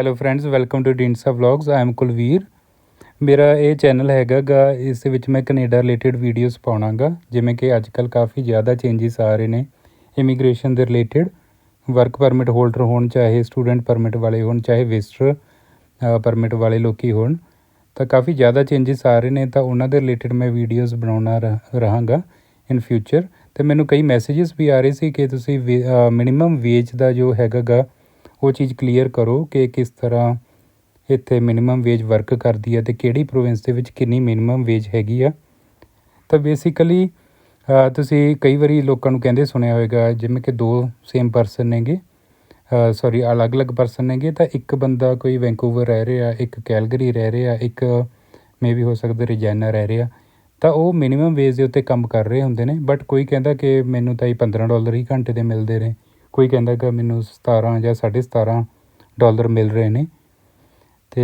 Hello friends welcome to Dinsa vlogs I am Kulveer ਮੇਰਾ ਇਹ channel ਹੈਗਾ ਗਾ, ਇਸ ਵਿੱਚ ਮੈਂ ਕੈਨੇਡਾ ਰਿਲੇਟਡ ਵੀਡੀਓਜ਼ ਪਾਉਣਾਗਾ, ਜਿਵੇਂ ਕਿ ਅੱਜ ਕੱਲ ਕਾਫੀ ਜ਼ਿਆਦਾ ਚੇਂਜਸ ਆ ਰਹੇ ਨੇ ਇਮੀਗ੍ਰੇਸ਼ਨ ਦੇ ਰਿਲੇਟਡ ਵਰਕ ਪਰਮਿਟ ਹੋਲਡਰ ਹੋਣ, ਚਾਹੇ ਸਟੂਡੈਂਟ ਪਰਮਿਟ ਵਾਲੇ ਹੋਣ, ਚਾਹੇ ਵਿਜ਼ਟਰ ਪਰਮਿਟ ਵਾਲੇ ਲੋਕੀ ਹੋਣ, ਤਾਂ ਕਾਫੀ ਜ਼ਿਆਦਾ ਚੇਂਜਸ ਆ ਰਹੇ ਨੇ, ਤਾਂ ਉਹਨਾਂ ਦੇ ਰਿਲੇਟਡ ਮੈਂ ਵੀਡੀਓਜ਼ ਬਣਾਉਣਾ ਰਹ- ਰਹਾਂਗਾ ਇਨ ਫਿਊਚਰ ਤੇ ਮੈਨੂੰ ਕਈ ਮੈਸੇजेस ਵੀ ਆ ਰਹੇ ਸੀ ਕਿ ਤੁਸੀਂ ਮਿਨੀਮਮ ਵੇਜ ਦਾ ਜੋ ਹੈਗਾ ਗਾ ਉਹ ਚੀਜ਼ ਕਲੀਅਰ ਕਰੋ ਕਿ ਕਿਸ ਤਰ੍ਹਾਂ ਇੱਥੇ ਮਿਨੀਮਮ ਵੇਜ ਵਰਕ ਕਰਦੀ ਹੈ ਅਤੇ ਕਿਹੜੀ ਪ੍ਰੋਵਿੰਸ ਦੇ ਵਿੱਚ ਕਿੰਨੀ ਮਿਨੀਮਮ ਵੇਜ ਹੈਗੀ ਆ। ਤਾਂ ਬੇਸਿਕਲੀ ਤੁਸੀਂ ਕਈ ਵਾਰੀ ਲੋਕਾਂ ਨੂੰ ਕਹਿੰਦੇ ਸੁਣਿਆ ਹੋਵੇਗਾ ਜਿਵੇਂ ਕਿ ਦੋ ਸੇਮ ਪਰਸਨ ਨੇਗੇ ਸੌਰੀ ਅਲੱਗ-ਅਲੱਗ ਪਰਸਨ ਨੇਗੇ, ਤਾਂ ਇੱਕ ਬੰਦਾ ਕੋਈ ਵੈਂਕੂਵਰ ਰਹਿ ਰਿਹਾ, ਇੱਕ ਕੈਲਗਰੀ ਰਹਿ ਰਿਹਾ, ਇੱਕ ਮੇਬੀ ਹੋ ਸਕਦਾ ਰਜੈਨਾ ਰਹਿ ਰਿਹਾ, ਤਾਂ ਉਹ ਮਿਨੀਮਮ ਵੇਜ ਦੇ ਉੱਤੇ ਕੰਮ ਕਰ ਰਹੇ ਹੁੰਦੇ ਨੇ ਬਟ ਕੋਈ ਕਹਿੰਦਾ ਕਿ ਮੈਨੂੰ ਤਾਂ ਇਹ 15 ਡਾਲਰ ਹੀ ਘੰਟੇ ਦੇ ਮਿਲਦੇ ਨੇ। ਕੋਈ ਕਹਿੰਦਾ ਕਿ ਮੈਨੂੰ 17 ਜਾਂ 17.5 ਡਾਲਰ ਮਿਲ ਰਹੇ ਨੇ। ਤੇ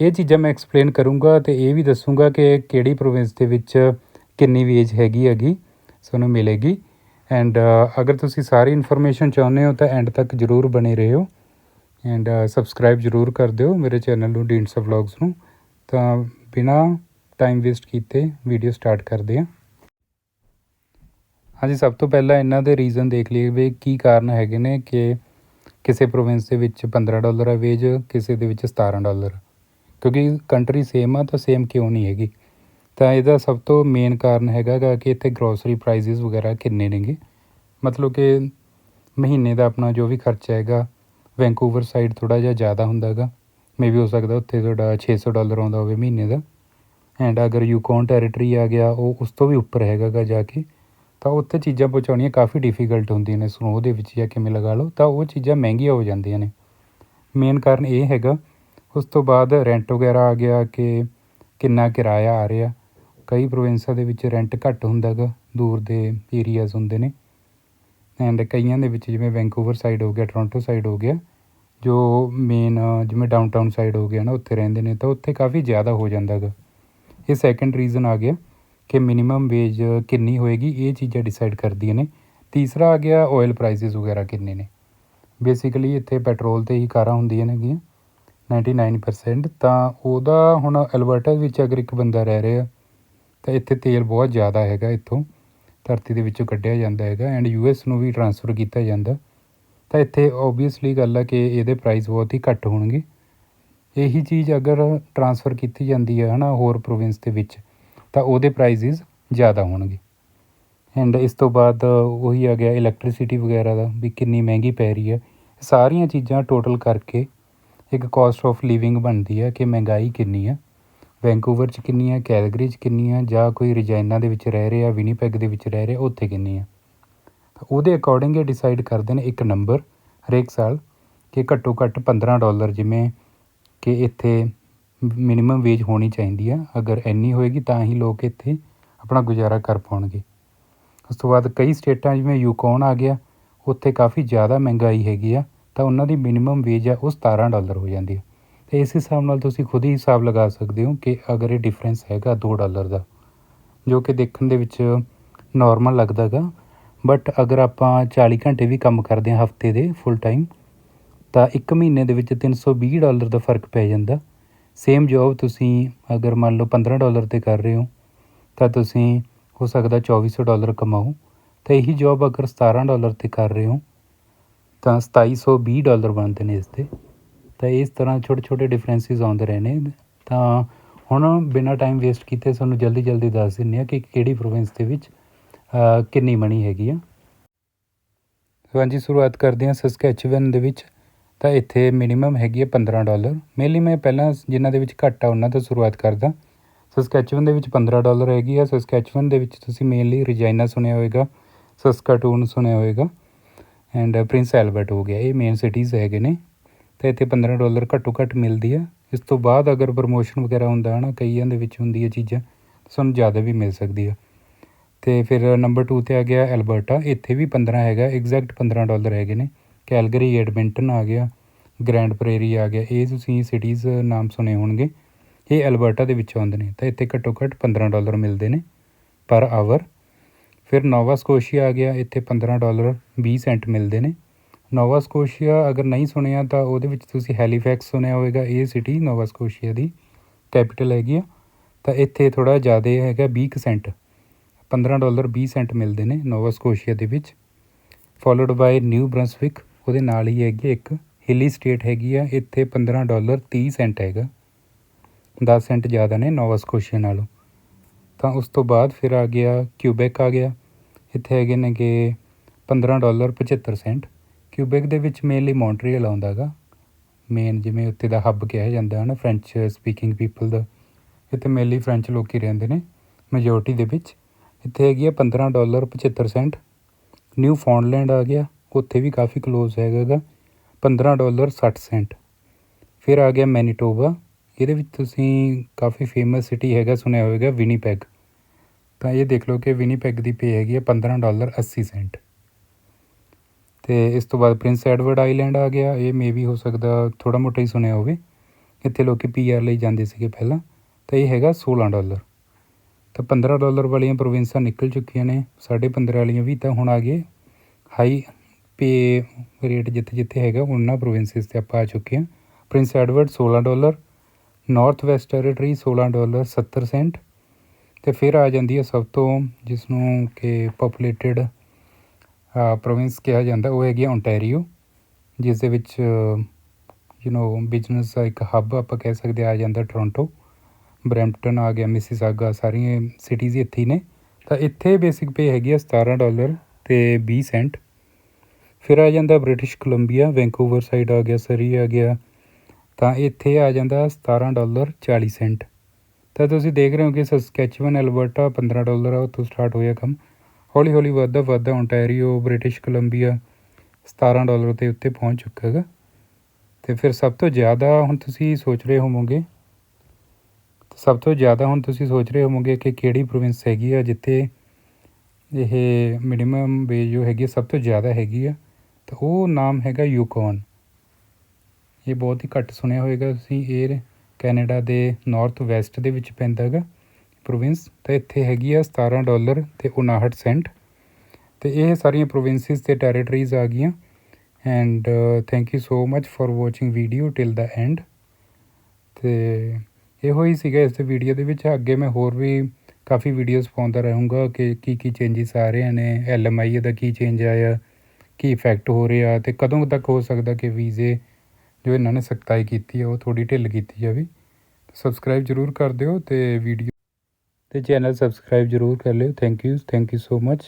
ਇਹ ਚੀਜ਼ਾਂ ਮੈਂ ਐਕਸਪਲੇਨ ਕਰੂੰਗਾ ਤੇ ਇਹ ਵੀ ਦੱਸੂੰਗਾ ਕਿ ਕਿਹੜੀ ਪ੍ਰੋਵਿੰਸ ਦੇ ਵਿੱਚ ਕਿੰਨੀ ਵੇਜ ਹੈਗੀ ਹੈਗੀ ਤੁਹਾਨੂੰ ਮਿਲੇਗੀ। ਐਂਡ ਅਗਰ ਤੁਸੀਂ ਸਾਰੀ ਇਨਫੋਰਮੇਸ਼ਨ ਚਾਹੁੰਦੇ ਹੋ ਤਾਂ ਐਂਡ ਤੱਕ ਜਰੂਰ ਬਣੇ ਰਹੋ। ਐਂਡ ਸਬਸਕ੍ਰਾਈਬ ਜਰੂਰ ਕਰ ਦਿਓ ਮੇਰੇ ਚੈਨਲ ਨੂੰ ਡੀਨਸ ਵਲੌਗਸ ਨੂੰ। ਤਾਂ ਬਿਨਾ ਟਾਈਮ ਵੇਸਟ ਕੀਤੇ ਵੀਡੀਓ ਸਟਾਰਟ ਕਰਦੇ ਹਾਂ। ਹਾਂਜੀ, ਸਭ ਤੋਂ ਪਹਿਲਾਂ ਇਹਨਾਂ ਦੇ ਰੀਜ਼ਨ ਦੇਖ ਲਈਏ ਵੀ ਕੀ ਕਾਰਨ ਹੈਗੇ ਨੇ ਕਿ ਕਿਸੇ ਪ੍ਰੋਵਿੰਸ ਦੇ ਵਿੱਚ 15 ਡਾਲਰ ਹੈ ਵੇਜ ਕਿਸੇ ਦੇ ਵਿੱਚ 17 ਡਾਲਰ ਕਿਉਂਕਿ ਕੰਟਰੀ ਸੇਮ ਆ, ਤਾਂ ਸੇਮ ਕਿਉਂ ਨਹੀਂ ਹੈਗੀ? ਤਾਂ ਇਹਦਾ ਸਭ ਤੋਂ ਮੇਨ ਕਾਰਨ ਹੈਗਾ ਗਾ ਕਿ ਇੱਥੇ ਗਰੋਸਰੀ ਪ੍ਰਾਈਸਿਸ ਵਗੈਰਾ ਕਿੰਨੇ ਨੇਗੇ? ਮਤਲਬ ਕਿ ਮਹੀਨੇ ਦਾ ਆਪਣਾ ਜੋ ਵੀ ਖਰਚਾ ਹੈਗਾ ਵੈਂਕੂਵਰ ਸਾਈਡ ਥੋੜਾ ਜਿਹਾ ਜ਼ਿਆਦਾ ਹੁੰਦਾ ਹੈਗਾ ਮੇਬੀ ਹੋ ਸਕਦਾ ਉੱਥੇ ਤੁਹਾਡਾ 600 ਡਾਲਰ ਆਉਂਦਾ ਹੋਵੇ ਮਹੀਨੇ ਦਾ। ਐਂਡ ਅਗਰ ਯੂਕੋਨ ਟੈਰੀਟਰੀ ਆ ਗਿਆ, ਉਹ ਉਸ ਤੋਂ ਵੀ ਉੱਪਰ ਹੈਗਾ ਗਾ ਜਾ ਕੇ। ਤਾਂ ਉੱਥੇ ਚੀਜ਼ਾਂ ਪਹੁੰਚਾਉਣੀਆਂ ਕਾਫੀ ਡਿਫਿਕਲਟ ਹੁੰਦੀਆਂ ਨੇ, ਸਨੋ ਦੇ ਵਿੱਚ ਜਾਂ ਕਿਵੇਂ ਲਗਾ ਲਓ, ਤਾਂ ਉਹ ਚੀਜ਼ਾਂ ਮਹਿੰਗੀਆਂ ਹੋ ਜਾਂਦੀਆਂ ਨੇ। ਮੇਨ ਕਾਰਨ ਇਹ ਹੈਗਾ, ਉਸ ਤੋਂ ਬਾਅਦ ਰੈਂਟ ਵਗੈਰਾ ਆ ਗਿਆ ਕਿ ਕਿੰਨਾ ਕਿਰਾਇਆ ਆ ਰਿਹਾ। ਕਈ ਪ੍ਰੋਵਿੰਸਾਂ ਦੇ ਵਿੱਚ ਰੈਂਟ ਘੱਟ ਹੁੰਦਾ ਗਾ ਦੂਰ ਦੇ ਏਰੀਆਜ਼ ਹੁੰਦੇ ਨੇ। ਐਂਡ ਕਈਆਂ ਦੇ ਵਿੱਚ ਜਿਵੇਂ ਵੈਂਕੂਵਰ ਸਾਈਡ ਹੋ ਗਿਆ ਟੋਰਾਂਟੋ ਸਾਈਡ ਹੋ ਗਿਆ, ਜੋ ਮੇਨ ਜਿਵੇਂ ਡਾਊਨਟਾਊਨ ਸਾਈਡ ਹੋ ਗਿਆ ਨਾ, ਉੱਥੇ ਰਹਿੰਦੇ ਨੇ, ਤਾਂ ਉੱਥੇ ਕਾਫੀ ਜ਼ਿਆਦਾ ਹੋ ਜਾਂਦਾ ਗਾ ਇਹ ਸੈਕੰਡ ਰੀਜ਼ਨ ਆ ਗਿਆ। ਕਿ ਮਿਨੀਮਮ ਵੇਜ ਕਿੰਨੀ ਹੋਏਗੀ, ਇਹ ਚੀਜ਼ਾਂ ਡਿਸਾਈਡ ਕਰਦੀਆਂ ਨੇ। ਤੀਸਰਾ ਆ ਗਿਆ ਆਇਲ ਪ੍ਰਾਈਸਿਸ ਵਗੈਰਾ ਕਿੰਨੇ ਨੇ। ਬੇਸਿਕਲੀ ਇੱਥੇ ਪੈਟਰੋਲ ਤੇ ਹੀ ਕਾਰਾਂ ਹੁੰਦੀਆਂ ਨੇਗੀਆਂ 99% ਤਾਂ ਉਹਦਾ ਹੁਣ ਅਲਬਰਟਾ ਵਿੱਚ ਅਗਰ ਇੱਕ ਬੰਦਾ ਰਹਿ ਰਿਹਾ, ਤਾਂ ਇੱਥੇ ਤੇਲ ਬਹੁਤ ਜ਼ਿਆਦਾ ਹੈਗਾ ਇੱਥੋਂ। ਧਰਤੀ ਦੇ ਵਿੱਚੋਂ ਕੱਢਿਆ ਜਾਂਦਾ ਹੈਗਾ ਐਂਡ ਯੂਐਸ ਨੂੰ ਵੀ ਟਰਾਂਸਫਰ ਕੀਤਾ ਜਾਂਦਾ। ਤਾਂ ਇੱਥੇ ਓਬਵੀਅਸਲੀ ਗੱਲ ਹੈ ਕਿ ਇਹਦੇ ਪ੍ਰਾਈਸ ਬਹੁਤ ਹੀ ਘੱਟ ਹੋਣਗੇ। ਇਹੀ ਚੀਜ਼ ਅਗਰ ਟਰਾਂਸਫਰ ਕੀਤੀ ਜਾਂਦੀ ਹੈ ਹਨਾ, ਹੋਰ ਪ੍ਰੋਵਿੰਸ ਦੇ ਵਿੱਚ ਤਾਂ ਉਹਦੇ ਪ੍ਰਾਈਸਿਸ ਜ਼ਿਆਦਾ ਹੋਣਗੇ। ਐਂਡ ਇਸ ਤੋਂ ਬਾਅਦ ਉਹੀ ਆ ਗਿਆ ਇਲੈਕਟ੍ਰੀਸਿਟੀ ਵਗੈਰਾ ਦਾ, ਵੀ ਕਿੰਨੀ ਮਹਿੰਗੀ ਪੈ ਰਹੀ ਹੈ। ਸਾਰੀਆਂ ਚੀਜ਼ਾਂ ਟੋਟਲ ਕਰਕੇ ਇੱਕ ਕੋਸਟ ਆਫ ਲਿਵਿੰਗ ਬਣਦੀ ਹੈ ਕਿ ਮਹਿੰਗਾਈ ਕਿੰਨੀ ਹੈ। ਵੈਂਕੂਵਰ 'ਚ ਕਿੰਨੀ ਹੈ ਕੈਲਗਰੀ 'ਚ ਕਿੰਨੀ ਹੈ, ਜਾਂ ਕੋਈ ਰਜਾਇਨਾ ਦੇ ਵਿੱਚ ਰਹਿ ਰਿਹਾ ਵਿਨੀਪੈਗ ਦੇ ਵਿੱਚ ਰਹਿ ਰਿਹਾ, ਉੱਥੇ ਕਿੰਨੀ ਹੈ। ਉਹਦੇ ਅਕੋਰਡਿੰਗ ਇਹ ਡਿਸਾਈਡ ਕਰਦੇ ਨੇ ਇੱਕ ਨੰਬਰ ਹਰੇਕ ਸਾਲ ਕਿ ਘੱਟੋ ਘੱਟ 15 ਡਾਲਰ ਜਿਵੇਂ ਕਿ ਇੱਥੇ ਮਿਨੀਮਮ ਵੇਜ ਹੋਣੀ ਚਾਹੀਦੀ ਆ। ਅਗਰ ਇੰਨੀ ਹੋਏਗੀ ਤਾਂ ਹੀ ਲੋਕ ਇੱਥੇ ਆਪਣਾ ਗੁਜ਼ਾਰਾ ਕਰ ਪਾਉਣਗੇ। ਉਸ ਤੋਂ ਬਾਅਦ ਕਈ ਸਟੇਟਾਂ, ਜਿਵੇਂ ਯੂਕੋਨ ਆ ਗਿਆ, ਉੱਥੇ ਕਾਫੀ ਜ਼ਿਆਦਾ ਮਹਿੰਗਾਈ ਹੈਗੀ ਆ, ਤਾਂ ਉਹਨਾਂ ਦੀ ਮਿਨੀਮਮ ਵੇਜ ਆ ਉਹ 17 ਡਾਲਰ ਹੋ ਜਾਂਦੀ ਆ। ਤੇ ਇਸ ਹਿਸਾਬ ਨਾਲ ਤੁਸੀਂ ਖੁਦ ਹੀ ਹਿਸਾਬ ਲਗਾ ਸਕਦੇ ਹੋ ਕਿ ਅਗਰ ਇਹ ਡਿਫਰੈਂਸ ਹੈਗਾ 2 ਡਾਲਰ ਦਾ, ਜੋ ਕਿ ਦੇਖਣ ਦੇ ਵਿੱਚ ਨਾਰਮਲ ਲੱਗਦਾਗਾ ਬਟ ਅਗਰ ਆਪਾਂ 40 ਘੰਟੇ ਵੀ ਕੰਮ ਕਰਦੇ ਹਾਂ ਹਫ਼ਤੇ ਦੇ ਫੁੱਲ ਟਾਈਮ ਤਾਂ ਇੱਕ ਮਹੀਨੇ ਦੇ ਵਿੱਚ 320 ਡਾਲਰ ਦਾ ਫ਼ਰਕ ਪੈ ਜਾਂਦਾ। ਸੇਮ ਜੋਬ ਤੁਸੀਂ ਅਗਰ ਮੰਨ ਲਓ 15 ਡਾਲਰ ਤੇ ਕਰ ਰਹੇ ਹੋ, ਤਾਂ ਤੁਸੀਂ ਹੋ ਸਕਦਾ ਚੌਵੀ ਸੌ ਡਾਲਰ ਕਮਾਓ। ਤਾਂ ਇਹੀ ਜੋਬ ਅਗਰ 17 ਡਾਲਰ ਤੇ ਕਰ ਰਹੇ ਹੋ, ਤਾਂ 2720 ਡਾਲਰ ਬਣਦੇ ਨੇ ਇਸ ਦੇ। ਤਾਂ ਇਸ ਤਰ੍ਹਾਂ ਛੋਟੇ ਛੋਟੇ ਡਿਫਰੈਂਸਿਸ ਆਉਂਦੇ ਰਹੇ ਨੇ। ਤਾਂ ਹੁਣ ਬਿਨਾਂ ਟਾਈਮ ਵੇਸਟ ਕੀਤੇ ਤੁਹਾਨੂੰ ਜਲਦੀ ਜਲਦੀ ਦੱਸ ਦਿੰਦੇ ਆ ਕਿ ਕਿਹੜੀ ਪ੍ਰੋਵਿੰਸ ਦੇ ਵਿੱਚ ਕਿੰਨੀ ਮਣੀ ਹੈਗੀ ਆ। ਸੋ ਹਾਂਜੀ, ਸ਼ੁਰੂਆਤ ਕਰਦੇ ਹਾਂ ਸਸਕੈਚੂਅਨ ਦੇ ਵਿੱਚ। ਤਾਂ ਇੱਥੇ ਮਿਨੀਮਮ ਹੈਗੀ ਹੈ 15 ਡਾਲਰ ਮੇਨਲੀ ਮੈਂ ਪਹਿਲਾਂ ਜਿਨ੍ਹਾਂ ਦੇ ਵਿੱਚ ਘੱਟ ਆ, ਉਹਨਾਂ ਤੋਂ ਸ਼ੁਰੂਆਤ ਕਰਦਾ। ਸਸਕੈਚੂਅਨ ਦੇ ਵਿੱਚ 15 ਡਾਲਰ ਹੈਗੀ ਆ। ਸਸਕੈਚੂਅਨ ਦੇ ਵਿੱਚ ਤੁਸੀਂ ਮੇਨਲੀ ਰਜਾਈਨਾ ਸੁਣਿਆ ਹੋਵੇਗਾ ਸਸਕਾਟੂਨ ਸੁਣਿਆ ਹੋਵੇਗਾ ਐਂਡ ਪ੍ਰਿੰਸ ਐਲਬਰਟ ਹੋ ਗਿਆ। ਇਹ ਮੇਨ ਸਿਟੀਜ਼ ਹੈਗੇ ਨੇ। ਤਾਂ ਇੱਥੇ 15 ਡਾਲਰ ਘੱਟੋ ਘੱਟ ਮਿਲਦੀ ਆ। ਇਸ ਤੋਂ ਬਾਅਦ ਅਗਰ ਪ੍ਰਮੋਸ਼ਨ ਵਗੈਰਾ ਹੁੰਦਾ ਹੈ ਨਾ, ਕਈਆਂ ਦੇ ਵਿੱਚ ਹੁੰਦੀ ਹੈ ਚੀਜ਼ਾਂ ਸਾਨੂੰ ਜ਼ਿਆਦਾ ਵੀ ਮਿਲ ਸਕਦੀ ਆ। ਤੇ ਫਿਰ ਨੰਬਰ 2 ਤੇ ਆ ਗਿਆ ਐਲਬਰਟਾ ਇੱਥੇ ਵੀ 15 ਹੈਗਾ ਐਗਜ਼ੈਕਟ 15 ਡਾਲਰ ਹੈਗੇ ਨੇ। ਕੈਲਗਰੀ ਐਡਮਿੰਟਨ ਆ ਗਿਆ, ਗ੍ਰੈਂਡ ਪ੍ਰੇਰੀ ਆ ਗਿਆ। ਇਹ ਤੁਸੀਂ ਸਿਟੀਜ਼ ਨਾਮ ਸੁਣੇ ਹੋਣਗੇ। ਇਹ ਐਲਬਰਟਾ ਦੇ ਵਿੱਚ ਆਉਂਦੇ ਨੇ। ਤਾਂ ਇੱਥੇ ਘੱਟੋ ਘੱਟ 15 ਡਾਲਰ ਮਿਲਦੇ ਨੇ ਪਰ ਆਵਰ ਫਿਰ ਨੋਵਾ ਸਕੋਸ਼ੀਆ ਆ ਗਿਆ। ਇੱਥੇ 15 ਡਾਲਰ 20 ਸੈਂਟ ਮਿਲਦੇ ਨੇ। ਨੋਵਾ ਸਕੋਸ਼ੀਆ ਅਗਰ ਨਹੀਂ ਸੁਣਿਆ ਤਾਂ ਉਹਦੇ ਵਿੱਚ ਤੁਸੀਂ ਹੈਲੀਫੈਕਸ ਸੁਣਿਆ ਹੋਵੇਗਾ। ਇਹ ਸਿਟੀ ਨੋਵਾ ਸਕੋਸ਼ੀਆ ਦੀ ਕੈਪੀਟਲ ਹੈਗੀ ਆ। ਤਾਂ ਇੱਥੇ ਥੋੜਾ ਜ਼ਿਆਦਾ ਹੈਗਾ 20 ਕੁ ਸੈਂਟ। 15 ਡਾਲਰ 20 ਸੈਂਟ ਮਿਲਦੇ ਨੇ ਨੋਵਾ ਸਕੋਸ਼ੀਆ ਦੇ ਵਿੱਚ। ਫੋਲੋਡ ਬਾਈ ਨਿਊ ਬ੍ਰੰਸਵਿਕ ਉਹਦੇ ਨਾਲ ਹੀ ਹੈਗੀ ਇੱਕ, ਹਿੱਲੀ ਸਟੇਟ ਹੈਗੀ ਆ, ਇੱਥੇ 15 ਡਾਲਰ 30 ਸੈਂਟ ਹੈਗਾ। 10 ਸੈਂਟ ਜ਼ਿਆਦਾ ਨੇ ਨੋਵਾ ਸਕੋਸ਼ੀਆ ਨਾਲੋਂ। ਤਾਂ ਉਸ ਤੋਂ ਬਾਅਦ ਫਿਰ ਆ ਗਿਆ ਕਿਊਬੈਕ ਆ ਗਿਆ। ਇੱਥੇ ਹੈਗੇ ਨੇ ਕਿ 15 ਡਾਲਰ 75 ਸੈਂਟ। ਕਿਊਬੈਕ ਦੇ ਵਿੱਚ ਮੇਨਲੀ ਮੌਂਟਰੀਅਲ ਆਉਂਦਾ ਗਾ। ਮੇਨ ਜਿਵੇਂ ਉੱਤੇ ਦਾ ਹੱਬ ਕਿਹਾ ਜਾਂਦਾ ਹੈ ਨਾ ਫ੍ਰੈਂਚ ਸਪੀਕਿੰਗ ਪੀਪਲ ਦਾ। ਇੱਥੇ ਮੇਨਲੀ ਫ੍ਰੈਂਚ ਲੋਕੀ ਰਹਿੰਦੇ ਨੇ ਮੈਜੋਰਟੀ ਦੇ ਵਿੱਚ। ਇੱਥੇ ਹੈਗੀ ਆ 15 ਡਾਲਰ 75 ਸੈਂਟ। ਨਿਊ ਫੌਂਡਲੈਂਡ ਆ ਗਿਆ। ਉੱਥੇ ਵੀ ਕਾਫੀ ਕਲੋਜ਼ ਹੈਗਾ ਗਾ 15 ਡਾਲਰ 60 ਸੈਂਟ। ਫਿਰ ਆ ਗਿਆ ਮੈਨੀਟੋਬਾ। ਇਹਦੇ ਵਿੱਚ ਤੁਸੀਂ ਕਾਫੀ ਫੇਮਸ ਸਿਟੀ ਹੈਗਾ, ਸੁਣਿਆ ਹੋਵੇਗਾ, ਵਿਨੀਪੈਗ। ਤਾਂ ਇਹ ਦੇਖ ਲਓ ਕਿ ਵਿਨੀਪੈਗ ਦੀ ਪੇ ਹੈਗੀ ਹੈ 15 ਡਾਲਰ 80 ਸੈਂਟ। ਤੇ ਇਸ ਤੋਂ ਬਾਅਦ ਪ੍ਰਿੰਸ ਐਡਵਰਡ ਆਈਲੈਂਡ ਆ ਗਿਆ। ਇਹ ਮੇ ਵੀ ਹੋ ਸਕਦਾ ਥੋੜਾ ਮੋਟਾ ਹੀ ਸੁਣਿਆ ਹੋਵੇ। ਇੱਥੇ ਲੋਕੀ ਪੀਆਰ ਲਈ ਜਾਂਦੇ ਸੀਗੇ ਪਹਿਲਾਂ। ਤਾਂ ਇਹ ਹੈਗਾ 16 ਡਾਲਰ। ਤਾਂ 15 ਡਾਲਰ ਵਾਲੀਆਂ ਪ੍ਰੋਵਿੰਸਾਂ ਨਿਕਲ ਚੁੱਕੀਆਂ ਨੇ। 15.5 ਵਾਲੀਆਂ ਵੀ ਤਾਂ ਹੁਣ ਆ ਗਏ। ਹਾਈ ਪੇ ਰੇਟ ਜਿੱਥੇ ਜਿੱਥੇ ਹੈਗਾ ਉਹਨਾਂ ਪ੍ਰੋਵਿੰਸਿਸ ਤੇ ਆਪਾਂ ਆ ਚੁੱਕੇ ਹਾਂ। Prince Edward 16 dollar North West Territory 16 dollar 70 cent. ਤੇ ਫਿਰ ਆ ਜਾਂਦੀ ਹੈ ਸਭ ਤੋਂ ਜਿਸ ਨੂੰ ਕਿ ਪੋਪੂਲੇਟਡ ਪ੍ਰੋਵਿੰਸ ਕਿਹਾ ਜਾਂਦਾ, ਉਹ ਹੈਗੀ ਓਨਟਾਰੀਓ ਜਿਸ ਦੇ ਵਿੱਚ ਯੂ نو ਬਿਜ਼ਨਸ ਦਾ ਇੱਕ ਹੱਬ ਆਪਾਂ ਕਹਿ ਸਕਦੇ ਆ ਜਾਂਦਾ ਟੋਰਾਂਟੋ ਬਰੈਂਪਟਨ ਆ ਗਿਆ ਮਿਸੀਸਾਗਾ ਸਾਰੀਆਂ ਸਿਟੀਜ਼ ਇੱਥੇ ਹੀ ਨੇ। ਤਾਂ ਇੱਥੇ ਬੇਸਿਕ ਪੇ ਹੈਗੀ ਆ 17 ਡਾਲਰ ਤੇ 20 ਸੈਂਟ। ਫਿਰ ਆ ਜਾਂਦਾ ਬ੍ਰਿਟਿਸ਼ ਕੋਲੰਬੀਆ ਵੈਂਕੂਵਰ ਸਾਈਡ ਆ ਗਿਆ ਸਰੀ ਆ ਗਿਆ। ਤਾਂ ਇੱਥੇ ਆ ਜਾਂਦਾ 17 ਡਾਲਰ 40 ਸੈਂਟ। ਤਾਂ ਤੁਸੀਂ ਦੇਖ ਰਹੇ ਹੋ ਕਿ ਸਸਕੈਚੁਅਨ ਐਲਬਰਟਾ 15 ਡਾਲਰ ਆ ਉੱਥੋਂ ਸਟਾਰਟ ਹੋਇਆ ਕੰਮ। ਹੌਲੀ ਹੌਲੀ ਵੱਧਦਾ ਵੱਧਦਾ ਓਨਟਾਰੀਓ ਬ੍ਰਿਟਿਸ਼ ਕੋਲੰਬੀਆ 17 ਡਾਲਰ ਦੇ ਉੱਤੇ ਪਹੁੰਚ ਚੁੱਕਾ ਹੈਗਾ। ਤੇ ਫਿਰ ਸਭ ਤੋਂ ਜ਼ਿਆਦਾ ਹੁਣ ਤੁਸੀਂ ਸੋਚ ਰਹੇ ਹੋਵੋਗੇ ਸਭ ਤੋਂ ਜ਼ਿਆਦਾ ਹੁਣ ਤੁਸੀਂ ਸੋਚ ਰਹੇ ਹੋਵੋਗੇ ਕਿ ਕਿਹੜੀ ਪ੍ਰੋਵਿੰਸ ਹੈਗੀ ਆ ਜਿੱਥੇ ਇਹ ਮਿਨੀਮਮ ਵੇਜ ਜੋ ਹੈਗੀ ਆ, ਸਭ ਤੋਂ ਜ਼ਿਆਦਾ ਹੈਗੀ ਆ। ਤਾਂ ਉਹ ਨਾਮ ਹੈਗਾ ਯੂਕੋਨ। ਇਹ ਬਹੁਤ ਹੀ ਘੱਟ ਸੁਣਿਆ ਹੋਵੇਗਾ ਤੁਸੀਂ ਇਹ ਕੈਨੇਡਾ ਦੇ ਨਾਰਥ ਵੈਸਟ ਦੇ ਵਿੱਚ ਪੈਂਦਾ ਹੈਗਾ ਪ੍ਰੋਵਿੰਸ ਤਾਂ ਇੱਥੇ ਹੈਗੀ ਆ 17 ਡਾਲਰ ਤੇ 59 ਸੈਂਟ ਤੇ ਇਹ ਸਾਰੀਆਂ ਪ੍ਰੋਵਿੰਸਿਸ ਤੇ ਟੈਰੀਟਰੀਜ਼ ਆ ਗਈਆਂ। And thank you so much for watching video till the end ਤੇ ਇਹੋ ਹੀ ਸੀਗਾ ਇਸ ਵੀਡੀਓ ਦੇ ਵਿੱਚ। ਅੱਗੇ ਮੈਂ ਹੋਰ ਵੀ ਕਾਫੀ ਵੀਡੀਓਜ਼ ਪਾਉਂਦਾ ਰਹੂੰਗਾ ਕਿ ਕੀ ਕੀ ਚੇਂਜਸ ਆ ਰਹੇ ਨੇ ਐਲਐਮਆਈ ਦਾ ਕੀ ਚੇਂਜ ਆਇਆ। ਕੀ ਇਫੈਕਟ ਹੋ ਰਿਹਾ ਅਤੇ ਕਦੋਂ ਤੱਕ ਹੋ ਸਕਦਾ ਕਿ ਵੀਜ਼ੇ ਜੋ ਇਹਨਾਂ ਨੇ ਸਖਤਾਈ ਕੀਤੀ ਹੈ ਉਹ ਥੋੜੀ ਢਿੱਲ ਕੀਤੀ ਜਾਵੇ। ਸਬਸਕ੍ਰਾਈਬ ਜਰੂਰ ਕਰ ਦਿਓ ਤੇ ਵੀਡੀਓ ਤੇ ਚੈਨਲ ਸਬਸਕ੍ਰਾਈਬ ਜਰੂਰ ਕਰ ਲਿਓ। Thank you thank you so much